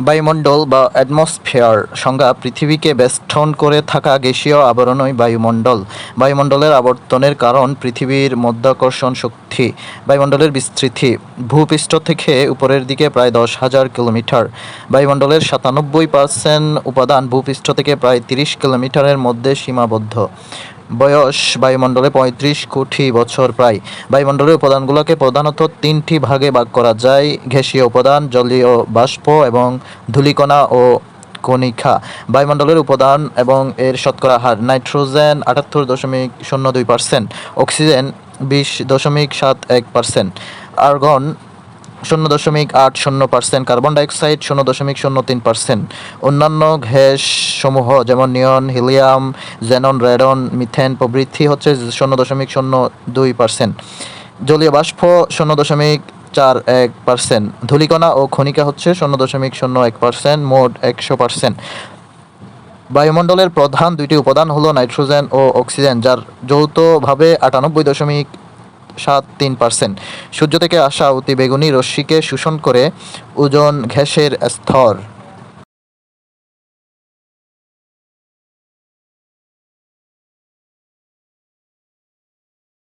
বায়ুমণ্ডল বা অ্যাটমসফিয়ার সংজ্ঞা পৃথিবীকে বেষ্টন করে থাকা গ্যাসীয় আবরণই বায়ুমণ্ডল। বায়ুমণ্ডলের আবর্তনের কারণ পৃথিবীর মধ্যাকর্ষণ শক্তি, বায়ুমণ্ডলের বিস্তৃতি, ভূপৃষ্ঠ থেকে উপরের দিকে প্রায় দশ হাজার কিলোমিটার। বায়ুমণ্ডলের সাতানব্বই পার্সেন্ট উপাদান ভূপৃষ্ঠ থেকে প্রায় তিরিশ কিলোমিটারের মধ্যে সীমাবদ্ধ। বয়স বায়ুমণ্ডলে পঁয়ত্রিশ কোটি বছর প্রায়। বায়ুমণ্ডলের উপাদানগুলোকে প্রধানত তিনটি ভাগে ভাগ করা যায় গ্যাসীয় উপাদান, জলীয় বাষ্প এবং ধূলিকণা ও কণিকা। বায়ুমণ্ডলের উপাদান এবং এর শতকরা হার নাইট্রোজেন আটাত্তর দশমিক শূন্য দুই পার্সেন্ট, অক্সিজেন বিশ দশমিক সাত এক পার্সেন্ট। আর্গন শূন্য দশমিক আট শূন্য পার্সেন্ট, কার্বন ডাইঅক্সাইড শূন্য দশমিক শূন্য তিন পার্সেন্ট। অন্যান্য গ্যাস সমূহ যেমন neon, helium, xenon, radon, methane প্রভৃতি হচ্ছে শূন্য দশমিক শূন্য দুই পার্সেন্ট। জলীয় বাষ্প শূন্য দশমিক চার এক পার্সেন্ট। ধূলিকণা ও খনিকা হচ্ছে শূন্য দশমিক শূন্য এক পার্সেন্ট, মোট একশো পার্সেন্ট। বায়ুমণ্ডলের প্রধান দুইটি উপাদান হলো নাইট্রোজেন ও অক্সিজেন, যার যৌথভাবে আটানব্বই দশমিক সাত তিন পার্সেন্ট। সূর্য থেকে আসা অতি বেগুনি রশ্মিকে শোষণ করে ওজন ঘ্যাসের স্তর।